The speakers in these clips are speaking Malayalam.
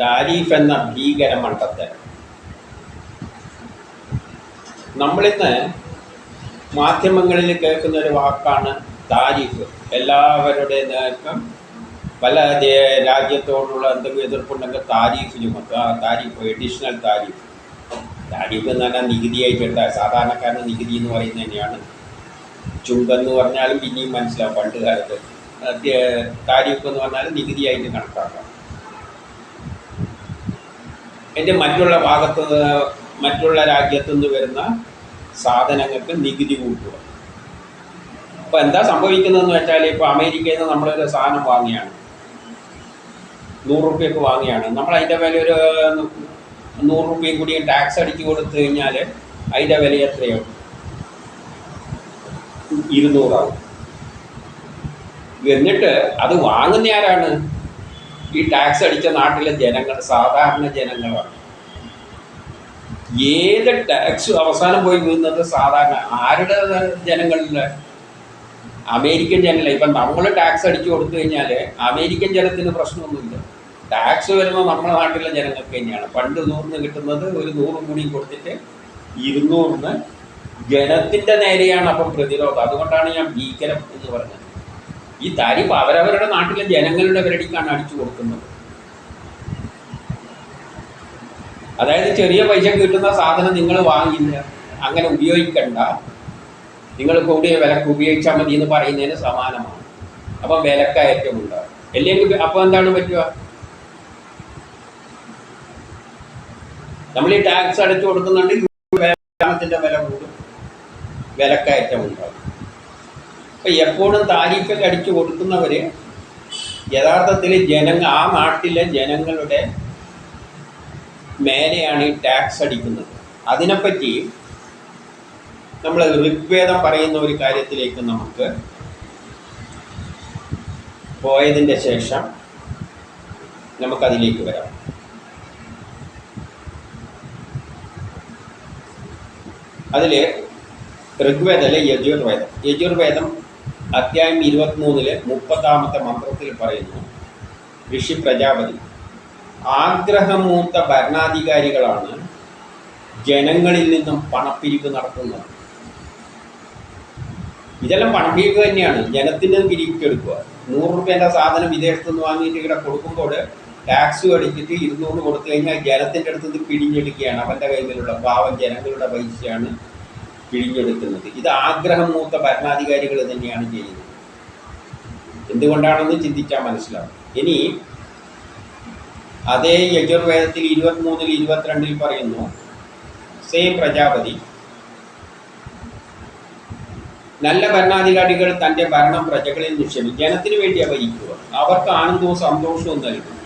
താരീഫ് എന്ന ഭീകര മണ്ടത്തെ നമ്മളിന്ന് മാധ്യമങ്ങളിൽ കേൾക്കുന്ന ഒരു വാക്കാണ് താരീഫ് എല്ലാവരുടെ നേർക്കും പല രാജ്യത്തോടുള്ള എന്തെങ്കിലും എതിർപ്പുണ്ടെങ്കിൽ താരീഫ് ചുമത്തുക ആ താരീഫ് എഡീഷണൽ താരീഫ് താരീഫ് എന്ന് പറഞ്ഞാൽ നികുതിയായിട്ട് എടുത്താൽ നികുതി എന്ന് പറയുന്നത് തന്നെയാണ്. ചുങ്കെന്ന് പറഞ്ഞാലും പിന്നെയും മനസ്സിലാവും പണ്ട് കാലത്ത്. താരീഫ് എന്ന് പറഞ്ഞാൽ നികുതിയായിട്ട് കണക്കാക്കാം. എന്റെ മറ്റുള്ള ഭാഗത്ത് മറ്റുള്ള രാജ്യത്തു നിന്ന് വരുന്ന സാധനങ്ങൾക്ക് നികുതി കൂട്ടുക. അപ്പോൾ എന്താ സംഭവിക്കുന്നതെന്ന് വെച്ചാൽ ഇപ്പോൾ അമേരിക്കയിൽ നിന്ന് നമ്മളൊരു സാധനം വാങ്ങിയാണ്. നൂറ് റുപ്യക്ക് വാങ്ങിയാണ്. നമ്മൾ അതിന്റെ വില ഒരു നൂറ് റുപ്യയും കൂടി ടാക്സ് അടിച്ചു കൊടുത്തു കഴിഞ്ഞാൽ അതിന്റെ വില എത്രയാവും ഇരുന്നൂറാവും. എന്നിട്ട് അത് വാങ്ങുന്ന ആരാണ്? ഈ ടാക്സ് അടിച്ച നാട്ടിലെ ജനങ്ങൾ സാധാരണ ജനങ്ങളാണ്. ഏത് ടാക്സ് അവസാനം പോയി വീഴുന്നത്? സാധാരണ ആരുടെ ജനങ്ങളിലെ? അമേരിക്കൻ ജനല ഇപ്പം നമ്മൾ ടാക്സ് അടിച്ചു കൊടുത്തു കഴിഞ്ഞാൽ അമേരിക്കൻ ജനത്തിന് പ്രശ്നമൊന്നുമില്ല. ടാക്സ് വരുന്നത് നമ്മുടെ നാട്ടിലെ ജനങ്ങൾക്ക് തന്നെയാണ്. പണ്ട് നൂറിന് കിട്ടുന്നത് ഒരു നൂറ് കൂടി കൊടുത്തിട്ട് ഇരുന്നൂറിന് ജനത്തിന്റെ നേരെയാണ് അപ്പം പ്രതിരോധം. അതുകൊണ്ടാണ് ഞാൻ ഭീകരം എന്ന് പറഞ്ഞത്. ഈ താരിഫ് അവരവരുടെ നാട്ടിലെ ജനങ്ങളുടെ പേരടിക്കാണ് അടിച്ചു കൊടുക്കുന്നത്. അതായത് ചെറിയ പൈസ കിട്ടുന്ന സാധനം നിങ്ങൾ വാങ്ങില്ല അങ്ങനെ ഉപയോഗിക്കണ്ട. നിങ്ങൾ കൂടിയ വിലക്ക് ഉപയോഗിച്ചാൽ മതി എന്ന് പറയുന്നതിന് സമാനമാണ്. അപ്പം വിലക്കയറ്റം ഉണ്ടാകും അല്ലെങ്കിൽ അപ്പോൾ എന്താണ് പറ്റുക? നമ്മൾ ഈ ടാക്സ് അടച്ചു കൊടുക്കുന്നുണ്ട് വില കൂടും. വിലക്കയറ്റം ഉണ്ടാകും അപ്പം എപ്പോഴും താരിഫൊക്കെ അടിച്ചു കൊടുക്കുന്നവർ യഥാർത്ഥത്തിൽ ജനങ്ങൾ ആ നാട്ടിലെ ജനങ്ങളുടെ മേലെയാണ് ഈ ടാക്സ് അടിക്കുന്നത്. അതിനെപ്പറ്റി നമ്മൾ ഋഗ്വേദം പറയുന്ന ഒരു കാര്യത്തിലേക്ക് നമുക്ക് പോയതിന്റെ ശേഷം നമുക്കതിലേക്ക് വരാം. അതിൽ ഋഗ്വേദത്തിലെ യജുർവേദം. യജുർവേദം അധ്യായം ഇരുപത്തിമൂന്നിൽ മുപ്പതാമത്തെ മന്ത്രത്തിൽ പറയുന്നു. ഋഷി പ്രജാപതി ആഗ്രഹമൂത്ത ഭരണാധികാരികളാണ് ജനങ്ങളിൽ നിന്നും പണപ്പിരിവ് നടത്തുന്നത്. ഇതെല്ലാം പണപ്പിരിവ് തന്നെയാണ്. ജനത്തിന് പിരിച്ചെടുക്കുക നൂറ് റുപ്യേന്റെ സാധനം വിദേശത്തു നിന്ന് വാങ്ങിയിട്ട് ഇവിടെ കൊടുക്കുമ്പോൾ ടാക്സ് അടിച്ചിട്ട് ഇരുന്നൂറ് കൊടുത്തു കഴിഞ്ഞാൽ ജനത്തിന്റെ അടുത്ത് നിന്ന് പിടിഞ്ഞെടുക്കുകയാണ്. അവന്റെ കയ്യിലുള്ള പാവം ജനങ്ങളുടെ പൈസയാണ് പിഴിഞ്ഞെടുക്കുന്നത്. ഇത് ആഗ്രഹം മൂത്ത ഭരണാധികാരികൾ തന്നെയാണ് ചെയ്യുന്നത്. എന്തുകൊണ്ടാണെന്ന് ചിന്തിച്ചാൽ മനസ്സിലാവും. ഇനി അതേ യജുർവേദത്തിൽ ഇരുപത്തിമൂന്നിൽ ഇരുപത്തിരണ്ടിൽ പറയുന്നു സെയിം പ്രജാപതി നല്ല ഭരണാധികാരികൾ തന്റെ ഭരണം പ്രജകളിൽ നിക്ഷേപിക്കും ജനത്തിന് വേണ്ടിയാണ് ഭരിക്കുക അവർക്ക് ആനന്ദവും സന്തോഷവും നൽകും.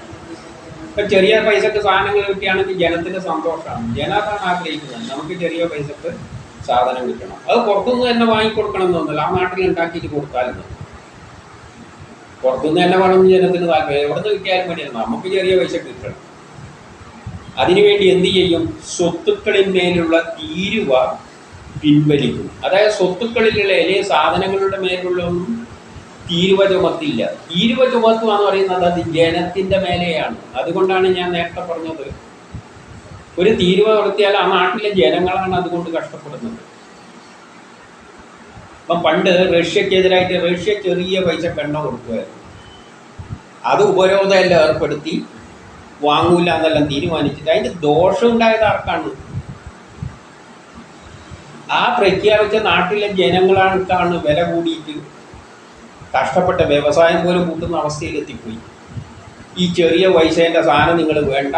ഇപ്പം ചെറിയ പൈസക്ക് സാധനങ്ങൾ കിട്ടിയാണെങ്കിൽ ജനത്തിന്റെ സന്തോഷമാണ്. ജനം ആഗ്രഹിക്കുന്നത് നമുക്ക് ചെറിയ പൈസക്ക് സാധനം കിട്ടണം. അത് പുറത്തുനിന്ന് തന്നെ വാങ്ങിക്കൊടുക്കണം എന്നൊന്നുമില്ല ആ നാട്ടിൽ ഉണ്ടാക്കിയിട്ട് കൊടുത്താലും പുറത്തുനിന്ന് തന്നെ വേണം ജനത്തിന് താല്പര്യം. എവിടെ നിന്ന് കിട്ടിയാലും വേണ്ടിയാണ് നമുക്ക് ചെറിയ പൈസ കിട്ടണം. അതിനുവേണ്ടി എന്ത് ചെയ്യും? സ്വത്തുക്കളിന്മേലുള്ള തീരുവ പിൻവലിക്കും. അതായത് സ്വത്തുക്കളിലുള്ള അല്ലെങ്കിൽ സാധനങ്ങളുടെ മേലുള്ള ഒന്നും തീരുവ ചുമത്തില്ല. തീരുവ ചുമത്തുക എന്ന് പറയുന്നത് അത് ജനത്തിന്റെ മേലെയാണ്. അതുകൊണ്ടാണ് ഞാൻ നേരത്തെ പറഞ്ഞത് ഒരു തീരുവ നടത്തിയാൽ ആ നാട്ടിലെ ജനങ്ങളാണ് അതുകൊണ്ട് കഷ്ടപ്പെടുന്നത്. അപ്പം പണ്ട് റഷ്യക്കെതിരായിട്ട് റഷ്യ ചെറിയ പൈസ പെണ്ണ കൊടുക്കുമായിരുന്നു. അത് ഉപരോധമെല്ലാം ഏർപ്പെടുത്തി വാങ്ങൂല എന്നെല്ലാം തീരുമാനിച്ചിട്ട് അതിന്റെ ദോഷം ഉണ്ടായത് ആർക്കാണ്? ആ പ്രഖ്യാപിച്ച നാട്ടിലെ ജനങ്ങളാണ് വില കൂടിയിട്ട് കഷ്ടപ്പെട്ട വ്യവസായം പോലും കൂട്ടുന്ന അവസ്ഥയിലെത്തിപ്പോയി. ഈ ചെറിയ പൈസേന്റെ സാധനം നിങ്ങൾ വേണ്ട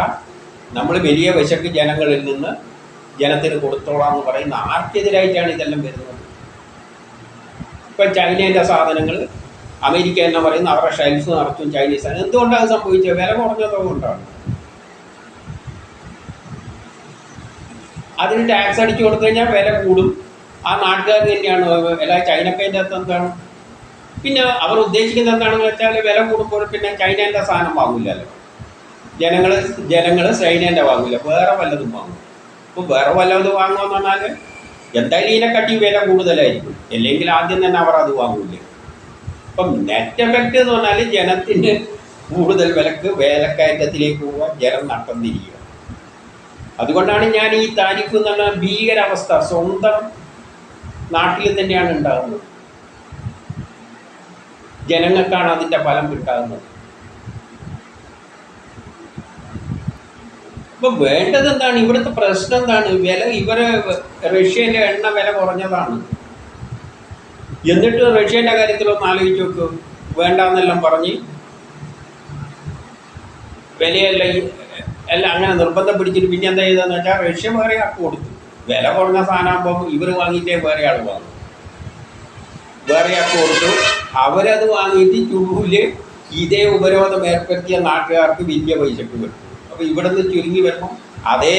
നമ്മൾ വലിയ വിശക്ക് ജനങ്ങളിൽ നിന്ന് ജനത്തിന് കൊടുത്തോളാം എന്ന് പറയുന്ന ആർക്കെതിരായിട്ടാണ് ഇതെല്ലാം വരുന്നത്. ഇപ്പം ചൈനേന്റെ സാധനങ്ങൾ അമേരിക്ക എന്ന് പറയുന്ന അവരുടെ ഷെൽഫ് നടത്തും ചൈനീസ് ആണ് എന്തുകൊണ്ടാണ് അത് സംഭവിച്ചത്? വില കുറഞ്ഞത് കൊണ്ടാണ്. അതിന് ടാക്സ് അടിച്ചു കൊടുത്തു കഴിഞ്ഞാൽ വില കൂടും. ആ നാട്ടുകാർ തന്നെയാണ് വില ചൈനക്കേന്റെ അകത്ത് എന്താണ്? പിന്നെ അവർ ഉദ്ദേശിക്കുന്നത് എന്താണെന്ന് വെച്ചാൽ വില കൂടുമ്പോൾ പിന്നെ ചൈനേന്റെ സാധനം വാങ്ങില്ലല്ലോ. ജനങ്ങൾ ജനങ്ങൾ ചൈനേന്റെ വാങ്ങില്ല. വേറെ വല്ലതും വാങ്ങും. അപ്പോൾ വേറെ വല്ലതും വാങ്ങുമെന്ന് പറഞ്ഞാൽ എന്തായാലും ഇതിനെക്കാട്ടി വില കൂടുതലായിരിക്കും. അല്ലെങ്കിൽ ആദ്യം തന്നെ അവർ അത് വാങ്ങൂല. അപ്പം നെറ്റ് എഫക്റ്റ് എന്ന് പറഞ്ഞാൽ ജനത്തിന് കൂടുതൽ വിലക്ക് വേലക്കയറ്റത്തിലേക്ക് പോവുക ജനം നട്ടം തിരിയുക അതുകൊണ്ടാണ് ഞാൻ ഈ താരിഫ് എന്ന് പറഞ്ഞ ഭീകരാവസ്ഥ സ്വന്തം നാട്ടിൽ തന്നെയാണ് ഉണ്ടാകുന്നത്. ജനങ്ങൾക്കാണ് അതിന്റെ ഫലം കിട്ടാകുന്നത്. ഇപ്പൊ വേണ്ടത് എന്താണ്? ഇവിടുത്തെ പ്രശ്നം എന്താണ്? വില ഇവർ റഷ്യന്റെ എണ്ണ വില കുറഞ്ഞതാണ്. എന്നിട്ട് റഷ്യന്റെ കാര്യത്തിലൊന്ന് ആലോചിച്ച് നോക്കൂ. വേണ്ടാന്നെല്ലാം പറഞ്ഞ് വിലയല്ല എല്ലാം അങ്ങനെ നിർബന്ധം പിടിച്ചിട്ട് പിന്നെ എന്താ ചെയ്തതെന്ന് വെച്ചാൽ റഷ്യ വേറെ ആൾക്ക് കൊടുത്തു. വില കുറഞ്ഞ സാധനമാകുമ്പോൾ ഇവർ വാങ്ങിയിട്ടേ വേറെ ആൾ വാങ്ങും. വേറെ ആൾക്ക് കൊടുത്തു. അവരത് വാങ്ങിയിട്ട് ചുരുവിൽ ഇതേ ഉപരോധം ഏർപ്പെടുത്തിയ നാട്ടുകാർക്ക് വലിയ പൈസക്ക് കിട്ടും. ഇവിടെ നിന്ന് ചുരുങ്ങി വരുമ്പോൾ അതേ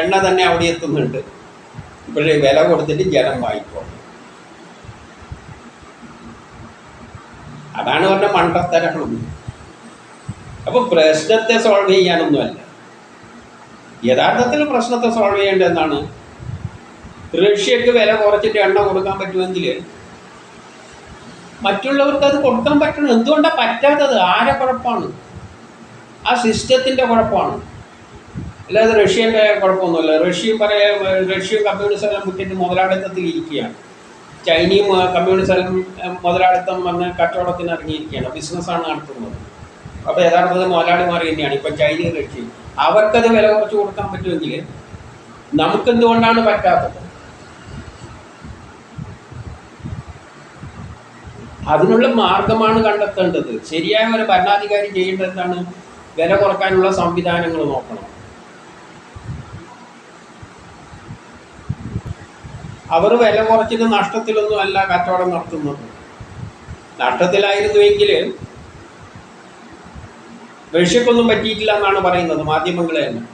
എണ്ണ തന്നെ അവിടെ എത്തുന്നുണ്ട്. ഇവിടെ വില കൊടുത്തിട്ട് ജലം വാങ്ങിക്കോ അതാണ് പറഞ്ഞ മണ്ടത്തരങ്ങളും. അപ്പോൾ പ്രശ്നത്തെ സോൾവ് ചെയ്യാനൊന്നുമല്ല. യഥാർത്ഥത്തിൽ പ്രശ്നത്തെ സോൾവ് ചെയ്യേണ്ടത് എന്താണ് റഷ്യക്ക് വില കുറച്ചിട്ട് എണ്ണ കൊടുക്കാൻ പറ്റുമെങ്കിൽ മറ്റുള്ളവർക്ക് അത് കൊടുക്കാൻ പറ്റണം. എന്തുകൊണ്ടാണ് പറ്റാത്തത്? ആരെ കുഴപ്പമാണ് ആ സിസ്റ്റത്തിന്റെ കുഴപ്പമാണ്. അല്ലാതെ റഷ്യന്റെ കുഴപ്പമൊന്നുമില്ല. റഷ്യയും പറയാ റഷ്യയും എല്ലാം വിട്ടിട്ട് മുതലാളിത്തത്തിൽ ഇരിക്കുകയാണ്. ചൈനയും കമ്മ്യൂണിസം മുതലാളിത്തം വന്ന് കച്ചവടത്തിന് ഇറങ്ങിയിരിക്കുകയാണ്. ബിസിനസ്സാണ് നടത്തുന്നത്. അപ്പോൾ യഥാർത്ഥത്തിൽ മുതലാളിമാർ തന്നെയാണ്. ഇപ്പം ചൈനയും റഷ്യയും. അവർക്കത് വില കുറച്ച് കൊടുക്കാൻ പറ്റുമെങ്കിൽ നമുക്കെന്തുകൊണ്ടാണ് പറ്റാത്തത്? അതിനുള്ള മാർഗമാണ് കണ്ടെത്തേണ്ടത്. ശരിയായ ഒരു ഭരണാധികാരി ചെയ്യേണ്ടത് എന്താണ് വില കുറക്കാനുള്ള സംവിധാനങ്ങൾ നോക്കണം. അവർ വില കുറച്ചിട്ട് നഷ്ടത്തിലൊന്നും അല്ല കച്ചവടം നടത്തുന്നത്. നഷ്ടത്തിലായിരുന്നുവെങ്കിൽ റഷ്യക്കൊന്നും പറ്റിയിട്ടില്ല എന്നാണ് പറയുന്നത് മാധ്യമങ്ങളെല്ലാം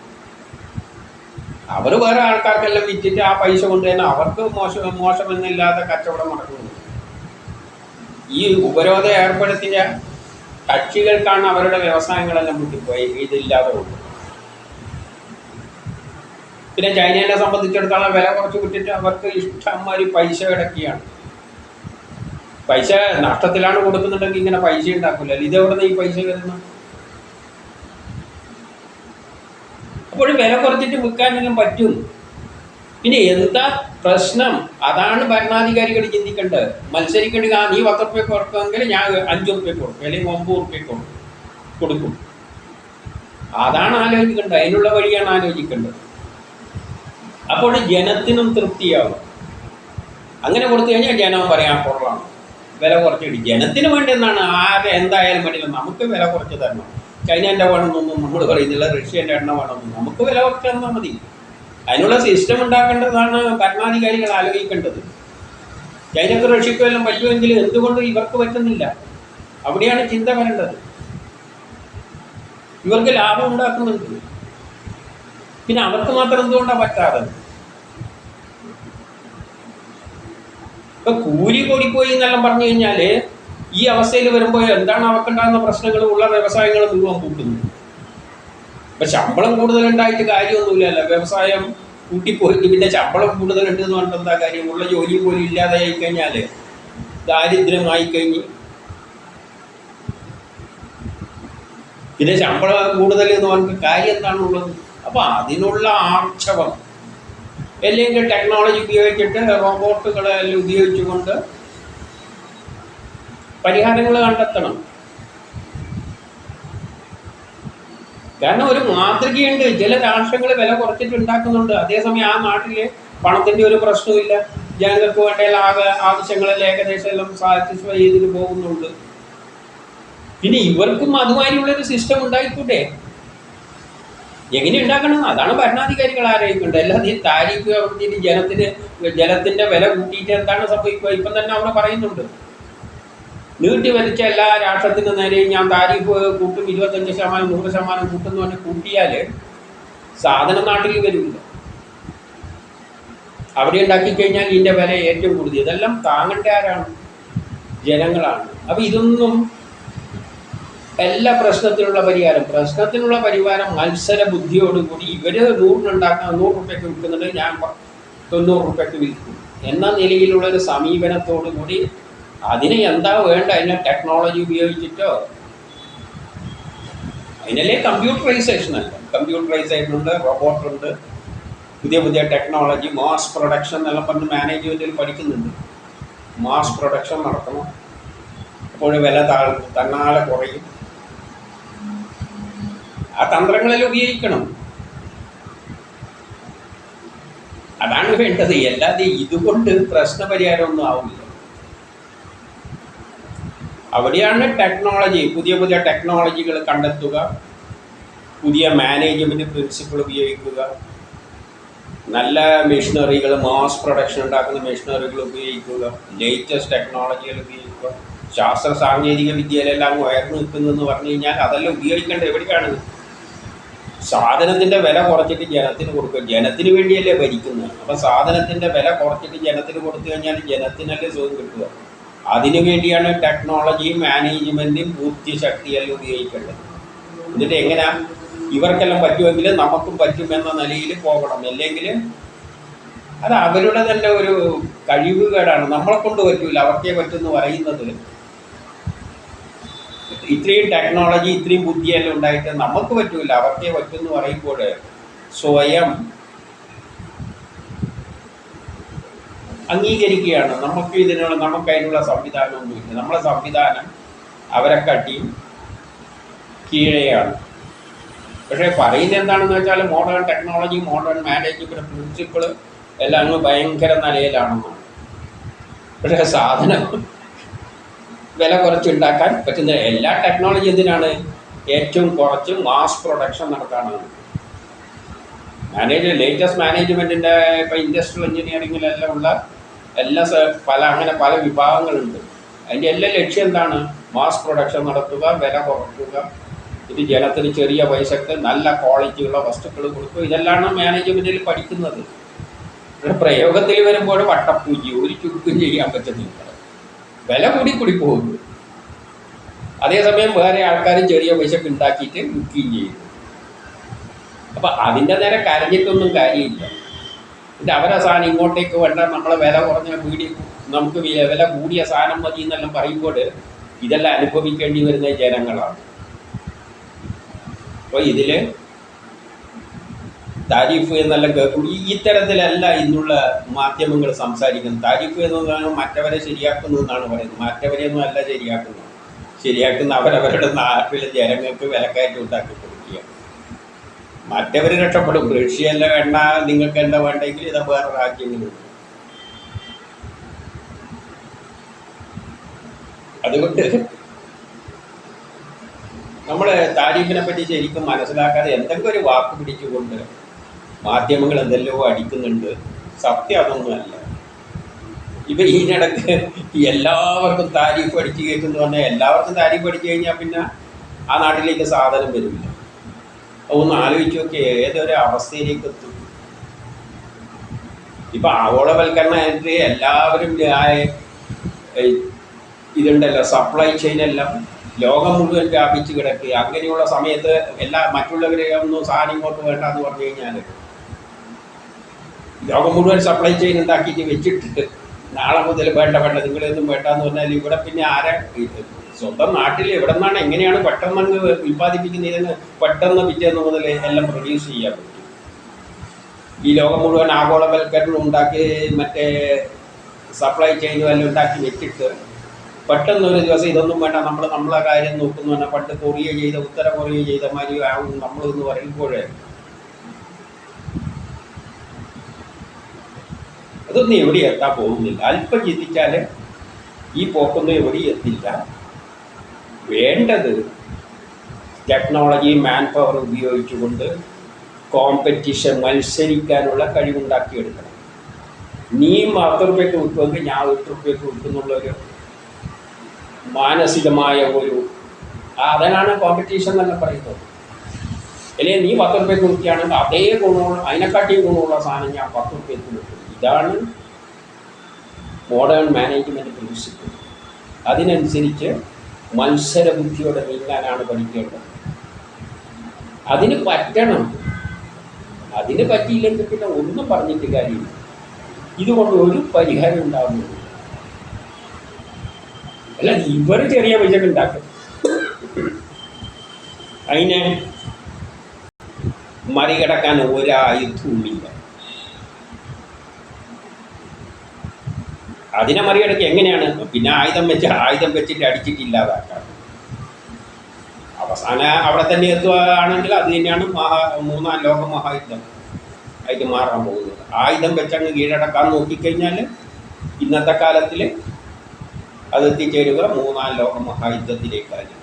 അവർ വേറെ ആൾക്കാർക്കെല്ലാം വിറ്റിട്ട് ആ പൈസ കൊണ്ട് തന്നെ അവർക്ക് മോശം മോശമെന്നില്ലാതെ കച്ചവടം നടക്കുന്നു. ഈ ഉപരോധം ഏർപ്പെടുത്തിയ കക്ഷികൾക്കാണ് അവരുടെ വ്യവസായങ്ങളെല്ലാം മുട്ടിപ്പോയി. ഇതില്ലാതെ പിന്നെ ചൈനയെ സംബന്ധിച്ചിടത്തോളം വില കുറച്ച് വിട്ടിട്ട് അവർക്ക് ഇഷ്ടംമാതിരി പൈസ കിടക്കുകയാണ്. പൈസ നഷ്ടത്തിലാണ് കൊടുക്കുന്നുണ്ടെങ്കിൽ ഇങ്ങനെ പൈസ ഉണ്ടാക്കില്ല ഇതെവിടുന്ന ഈ പൈസ വരുന്നത്? അപ്പോൾ വില കുറച്ചിട്ട് വിൽക്കാനെല്ലാം പറ്റും. പിന്നെ എന്താ പ്രശ്നം? അതാണ് ഭരണാധികാരികൾ ചിന്തിക്കേണ്ടത്. മത്സരിക്കേണ്ടത് ആ നീ പത്ത് റുപ്യ കൊടുക്കുമെങ്കിൽ ഞാൻ അഞ്ച് റുപ്യ കൊടുക്കും അല്ലെങ്കിൽ ഒമ്പത് റുപ്യ കൊടുക്കും കൊടുക്കും. അതാണ് ആലോചിക്കേണ്ടത്. അതിനുള്ള വഴിയാണ് ആലോചിക്കേണ്ടത്. അപ്പോൾ ജനത്തിനും തൃപ്തിയാവും. അങ്ങനെ കൊടുത്തു കഴിഞ്ഞാൽ ജനം പറയാൻ കൊള്ളാം. വില കുറച്ചിട്ട് ജനത്തിന് വേണ്ടി എന്നാണ്? ആരെ എന്തായാലും വേണ്ടില്ല നമുക്ക് വില കുറച്ച് തരണം. ചൈനേന്റെ വേണമെന്നൊന്നും നമ്മൾ പറയുന്നില്ല റഷ്യന്റെ എണ്ണ വേണമെന്നും നമുക്ക് വില കുറച്ച് തന്നാൽ മതി. അതിനുള്ള സിസ്റ്റം ഉണ്ടാക്കേണ്ടതാണ് ഭരണാധികാരികൾ ആലോചിക്കേണ്ടത്. ചൈനക്ക് റഷ്യക്കുമെല്ലാം പറ്റുമെങ്കിൽ എന്തുകൊണ്ട് ഇവർക്ക് പറ്റുന്നില്ല? അവിടെയാണ് ചിന്ത വരേണ്ടത്. ഇവർക്ക് ലാഭം ഉണ്ടാക്കുന്നുണ്ട് പിന്നെ അവർക്ക് മാത്രം എന്തുകൊണ്ടാണ് പറ്റാതെ ഇപ്പൊ കൂലി കൂടിപ്പോയി എന്നെല്ലാം പറഞ്ഞു കഴിഞ്ഞാൽ ഈ അവസ്ഥയിൽ വരുമ്പോൾ എന്താണ് അവർക്കുണ്ടാകുന്ന പ്രശ്നങ്ങൾ ഉള്ള വ്യവസായങ്ങൾ മുഴുവൻ കൂട്ടുന്നു. ഇപ്പൊ ശമ്പളം കൂടുതലുണ്ടായിട്ട് കാര്യമൊന്നുമില്ലല്ലോ. വ്യവസായം കൂട്ടിപ്പോയിട്ട് പിന്നെ ശമ്പളം കൂടുതലുണ്ട് എന്ന് പറഞ്ഞിട്ട് എന്താ കാര്യം? ഉള്ള ജോലി പോലും ഇല്ലാതായി കഴിഞ്ഞാൽ ദാരിദ്ര്യമായി കഴിഞ്ഞ് പിന്നെ ശമ്പളം കൂടുതൽ എന്ന് പറഞ്ഞിട്ട് കാര്യം എന്താണുള്ളത്? അപ്പൊ അതിനുള്ള ആക്ഷേപം. അല്ലെങ്കിൽ ടെക്നോളജി ഉപയോഗിച്ചിട്ട് റോബോട്ടുകളെല്ലാം ഉപയോഗിച്ചുകൊണ്ട് പരിഹാരങ്ങൾ കണ്ടെത്തണം. കാരണം ഒരു മാതൃകയുണ്ട്. ചില രാഷ്ട്രങ്ങൾ വില കുറച്ചിട്ട് ഉണ്ടാക്കുന്നുണ്ട് അതേസമയം ആ നാട്ടിൽ പണത്തിന്റെ ഒരു പ്രശ്നമില്ല ജനങ്ങൾക്ക് വേണ്ട ആകെ ആവശ്യങ്ങളെല്ലാം ഏകദേശം എല്ലാം സാറ്റിസ്ഫൈ ചെയ്തിട്ട് പോകുന്നുണ്ട്. പിന്നെ ഇവർക്കും അതുമാതിരിയുള്ള ഒരു സിസ്റ്റം ഉണ്ടായിക്കൂട്ടെ എങ്ങനെ ഉണ്ടാക്കണം? അതാണ് ഭരണാധികാരികൾ ആലോചിക്കേണ്ടത്. അല്ലാതെ ഈ താരിഫ് അവിടുത്തെ ജനത്തിന് ജലത്തിന്റെ വില കൂട്ടിയിട്ട് എന്താണ് സംഭവിക്കുക? ഇപ്പം തന്നെ അവിടെ പറയുന്നുണ്ട്. നീട്ടി വലിച്ച എല്ലാ രാഷ്ട്രത്തിനും നേരെയും ഞാൻ താരിഫ് കൂട്ടും ഇരുപത്തഞ്ച് ശതമാനം നൂറ് ശതമാനം കൂട്ടുന്നു പറഞ്ഞ് കൂട്ടിയാൽ സാധനം നാട്ടിൽ വരില്ല. അവിടെ ഉണ്ടാക്കി കഴിഞ്ഞാൽ ഇതിന്റെ വില ഏറ്റവും കൂടുതൽ. ഇതെല്ലാം താങ്ങേണ്ട ആരാണ് ജനങ്ങളാണ്. അപ്പം ഇതൊന്നും എല്ലാ പ്രശ്നത്തിനുള്ള പരിഹാരം പ്രശ്നത്തിനുള്ള പരിഹാരം മത്സര ബുദ്ധിയോടുകൂടി ഇവർ നൂറിനുണ്ടാക്കാൻ നൂറ് റുപ്യക്ക് വിൽക്കുന്നുണ്ടെങ്കിൽ ഞാൻ തൊണ്ണൂറ് റുപ്യക്ക് വിൽക്കും. എന്ന നിലയിലുള്ള ഒരു സമീപനത്തോടു കൂടി അതിന് എന്താ വേണ്ട അതിനെ ടെക്നോളജി ഉപയോഗിച്ചിട്ടോ? അതിനല്ലേ കമ്പ്യൂട്ടറൈസേഷൻ അല്ല റോബോട്ട് ഉണ്ട്. പുതിയ പുതിയ ടെക്നോളജി മാസ് പ്രൊഡക്ഷൻ എന്നെല്ലാം പറഞ്ഞ് മാനേജ്മെന്റിൽ പഠിക്കുന്നുണ്ട്. മാസ് പ്രൊഡക്ഷൻ നടത്തണം. അപ്പോൾ വില താഴ് തന്നാലെ കുറയും. ആ തന്ത്രങ്ങളിൽ ഉപയോഗിക്കണം. അതാണ് വേണ്ടത്. അല്ലാതെ ഇതുകൊണ്ട് പ്രശ്നപരിഹാരമൊന്നും ആവില്ല. അവിടെയാണ് ടെക്നോളജി പുതിയ പുതിയ ടെക്നോളജികൾ കണ്ടെത്തുക. പുതിയ മാനേജ്മെന്റ് പ്രിൻസിപ്പിൾ ഉപയോഗിക്കുക. നല്ല മെഷീനറികൾ മാസ് പ്രൊഡക്ഷൻ ഉണ്ടാക്കുന്ന മെഷീനറികൾ ഉപയോഗിക്കുക. ലേറ്റസ്റ്റ് ടെക്നോളജികൾ ഉപയോഗിക്കുക. ശാസ്ത്ര സാങ്കേതിക വിദ്യയിലെല്ലാം ഉയർന്നു നിൽക്കുന്നതെന്ന് പറഞ്ഞു കഴിഞ്ഞാൽ അതെല്ലാം ഉപയോഗിക്കേണ്ട എവിടെയാണ്? സാധനത്തിന്റെ വില കുറച്ചിട്ട് ജനത്തിന് കൊടുക്കുക. ജനത്തിന് വേണ്ടിയല്ലേ ഭരിക്കുന്നത്. അപ്പം സാധനത്തിന്റെ വില കുറച്ചിട്ട് ജനത്തിന് കൊടുത്തു കഴിഞ്ഞാൽ ജനത്തിനല്ലേ സുഖം കിട്ടുക. അതിനു വേണ്ടിയാണ് ടെക്നോളജിയും മാനേജ്മെന്റും ബുദ്ധിശക്തിയെല്ലാം ഉപയോഗിക്കേണ്ടത്. എന്നിട്ട് എങ്ങനെയാ ഇവർക്കെല്ലാം പറ്റുമെങ്കിൽ നമുക്കും പറ്റുമെന്ന നിലയിൽ പോകണം. അല്ലെങ്കിൽ അത് അവരുടെ തന്നെ ഒരു കഴിവുകേടാണ്. നമ്മളെ കൊണ്ട് പറ്റൂല. അവർക്കേ പറ്റുമെന്ന് പറയുന്നത്. ഇത്രയും ടെക്നോളജി ഇത്രയും ബുദ്ധിയെല്ലാം ഉണ്ടായിട്ട് നമുക്ക് പറ്റൂല. അവർക്കേ പറ്റുമെന്ന് പറയുമ്പോൾ സ്വയം അംഗീകരിക്കുകയാണ്. നമുക്ക് ഇതിനുള്ള നമുക്ക് അതിനുള്ള സംവിധാനമൊന്നുമില്ല നമ്മളെ സംവിധാനം അവരെ കാട്ടിയും കീഴെയാണ്. പക്ഷേ പറയുന്നത് എന്താണെന്ന് വെച്ചാൽ modern technology modern management principle എല്ലാം അങ്ങ് ഭയങ്കര നിലയിലാണെന്നാണ് പക്ഷേ സാധനം വില കുറച്ചുണ്ടാക്കാൻ പറ്റുന്ന എല്ലാ ടെക്നോളജി എന്തിനാണ് ഏറ്റവും കുറച്ച് മാസ് പ്രൊഡക്ഷൻ നടത്താനാണ്. മാനേജ് ലേറ്റസ്റ്റ് മാനേജ്മെന്റിന്റെ ഇപ്പോൾ ഇൻഡസ്ട്രിയൽ എഞ്ചിനീയറിങ്ങിലെല്ലാം ഉള്ള എല്ലാ പല അങ്ങനെ പല വിഭാഗങ്ങളുണ്ട്. അതിന്റെ എല്ലാ ലക്ഷ്യം എന്താണ്? മാസ് പ്രൊഡക്ഷൻ നടത്തുക വില കുറയ്ക്കുക ഇത് ജനത്തിന് ചെറിയ പൈസക്ക് നല്ല ക്വാളിറ്റിയുള്ള വസ്തുക്കൾ കൊടുക്കുക. ഇതെല്ലാം മാനേജ്മെന്റിൽ പഠിക്കുന്നത്. പ്രയോഗത്തിൽ വരുമ്പോൾ വട്ടപ്പൂജി ഒരു ചുക്കും ചെയ്യാൻ പറ്റുന്നില്ല. വില കൂടി കൂടി പോകുന്നു. അതേസമയം വേറെ ആൾക്കാർ ചെറിയ പൈസക്ക് ഉണ്ടാക്കിയിട്ട് വിൽക്കുകയും ചെയ്യുന്നു അപ്പം അതിന്റെ നേരെ കരഞ്ഞിട്ടൊന്നും കാര്യമില്ല. എന്നിട്ട് അവരെ സാധനം ഇങ്ങോട്ടേക്ക് വേണ്ട നമ്മളെ വില കുറഞ്ഞ വീടി നമുക്ക് വില കൂടിയ സാധനം മതി എന്നെല്ലാം പറയുമ്പോൾ ഇതെല്ലാം അനുഭവിക്കേണ്ടി വരുന്ന ജനങ്ങളാണ്. അപ്പോൾ ഇതിൽ താരിഫ് എന്നെല്ലാം കേൾക്കും ഈ ഇത്തരത്തിലല്ല ഇന്നുള്ള മാധ്യമങ്ങൾ സംസാരിക്കുന്നത്. താരിഫ് എന്നതാണ് മറ്റവരെ ശരിയാക്കുന്നു എന്നാണ് പറയുന്നത്. മറ്റവരെയൊന്നും അല്ല ശരിയാക്കുന്നത്. ശരിയാക്കുന്ന അവരവരുടെ നാട്ടിലെ ജനങ്ങൾക്ക് വിലക്കയറ്റം ഉണ്ടാക്കി കൊടുക്കുക മറ്റവർ രക്ഷപ്പെടും. റഷ്യല്ല വേണ്ട നിങ്ങൾക്ക് എന്താ വേണ്ടെങ്കിൽ ഇത് വേറെ രാജ്യങ്ങളുണ്ട് അതുകൊണ്ട് നമ്മൾ താരീഫിനെ പറ്റി ശരിക്കും മനസ്സിലാക്കാതെ എന്തെങ്കിലും ഒരു വാക്ക് പിടിച്ചുകൊണ്ട് മാധ്യമങ്ങൾ എന്തെല്ലോ അടിക്കുന്നുണ്ട്. സത്യം അതൊന്നുമല്ല ഇപ്പം ഈയിടക്ക് എല്ലാവർക്കും താരീഫ് അടിച്ചു കേൾക്കുന്നു പറഞ്ഞാൽ എല്ലാവർക്കും താരീഫ് അടിച്ചു കഴിഞ്ഞാൽ പിന്നെ ആ നാട്ടിലേക്ക് സാധനം വരില്ല. ഒന്ന് ആലോചിച്ച് നോക്കി ഏതൊരു അവസ്ഥയിലേക്ക് എത്തും ഇപ്പം ആഗോളവൽക്കരണമായിട്ട് എല്ലാവരും ഇതുണ്ടല്ലോ സപ്ലൈ ചെയിൻ എല്ലാം ലോകം മുഴുവൻ വ്യാപിച്ച് കിടക്കുക അങ്ങനെയുള്ള സമയത്ത് എല്ലാ മറ്റുള്ളവരെ ഒന്നും സാധനം ഇങ്ങോട്ട് വേണ്ട എന്ന് പറഞ്ഞു കഴിഞ്ഞാൽ ലോകം മുഴുവൻ സപ്ലൈ ചെയിൻ ഉണ്ടാക്കിയിട്ട് വെച്ചിട്ടിട്ട് നാളെ മുതൽ വേണ്ട വേണ്ട നിങ്ങളെയൊന്നും വേണ്ട എന്ന് പറഞ്ഞാൽ ഇവിടെ പിന്നെ ആരാ സ്വന്തം നാട്ടിൽ എവിടെ നിന്നാണ് എങ്ങനെയാണ് പെട്ടെന്ന് അങ്ങ് ഉൽപ്പാദിപ്പിക്കുന്നതെന്ന് പെട്ടെന്ന് പിറ്റേന്ന് മുതൽ എല്ലാം പ്രൊഡ്യൂസ് ചെയ്യാൻ പറ്റും. ഈ ലോകം മുഴുവൻ ആഗോളവൽക്കരണം ഉണ്ടാക്കി മറ്റേ സപ്ലൈ ചെയിനും എല്ലാം ഉണ്ടാക്കി വെച്ചിട്ട് പെട്ടെന്ന് ഒരു ദിവസം ഇതൊന്നും വേണ്ട നമ്മൾ നമ്മളെ കാര്യം നോക്കുന്നു പറഞ്ഞാൽ പണ്ട് കൊറിയ ചെയ്ത ഉത്തര കൊറിയ ചെയ്ത മാതിരി ആവും നമ്മളെന്ന് പറയുമ്പോഴേ. അതൊന്നും എവിടെ എത്താൻ പോകുന്നില്ല. അല്പം ചിന്തിച്ചാൽ ഈ പോക്കൊന്നും എവിടെയും എത്തില്ല. വേണ്ടത് ടെക്നോളജി മാൻ പവർ ഉപയോഗിച്ചുകൊണ്ട് കോമ്പറ്റീഷൻ മത്സരിക്കാനുള്ള കഴിവുണ്ടാക്കിയെടുക്കണം. നീ പത്ത് റുപ്യക്ക് വിൽക്കുമെങ്കിൽ ഞാൻ എട്ട് റുപ്യക്ക് വിൽക്കുന്നുള്ളൊരു മാനസികമായ ഒരു അതിനാണ് കോമ്പറ്റീഷൻ എന്നല്ല പറയുന്നത്. അല്ലെങ്കിൽ നീ പത്ത് റുപ്യക്ക് വിൽക്കുകയാണെങ്കിൽ അതേ ഗുണമുള്ള അതിനെക്കാട്ടിയും ഗുണമുള്ള സാധനം ഞാൻ പത്ത് റുപ്യക്ക് വിൽക്കും ഇതാണ് മോഡേൺ മാനേജ്മെന്റ് പ്രിൻസിപ്പിൾ അതിനനുസരിച്ച് മത്സരബുദ്ധിയോടെ നീങ്ങാനാണ് പഠിക്കേണ്ടത്. അതിന് പറ്റണം. അതിന് പറ്റിയില്ലെങ്കിൽ പിന്നെ ഒന്നും പറഞ്ഞിട്ട് കാര്യമില്ല. ഇതുകൊണ്ട് ഒരു പരിഹാരം ഉണ്ടാകുന്നു അല്ല ഇവർ ചെറിയ വിജയം ഉണ്ടാക്കും. അതിനെ മറികടക്കാൻ ഒരായുധവുമില്ല. അതിനെ മറികടക്കി എങ്ങനെയാണ്? പിന്നെ ആയുധം വെച്ച് ആയുധം വെച്ചിട്ട് അടിച്ചിട്ട് ഇല്ലാതാക്കാം അവസാന അവിടെ തന്നെ എത്തുകയാണെങ്കിൽ അത് തന്നെയാണ് മഹാ മൂന്നാം ലോക മഹായുദ്ധം. ആയിട്ട് മാറാൻ പോകുന്നത്. ആയുധം വെച്ചങ്ങ് കീഴടക്കാൻ നോക്കിക്കഴിഞ്ഞാൽ ഇന്നത്തെ കാലത്തിൽ അത് എത്തിച്ചേരുക മൂന്നാം ലോക മഹായുദ്ധത്തിലേക്കാണ്.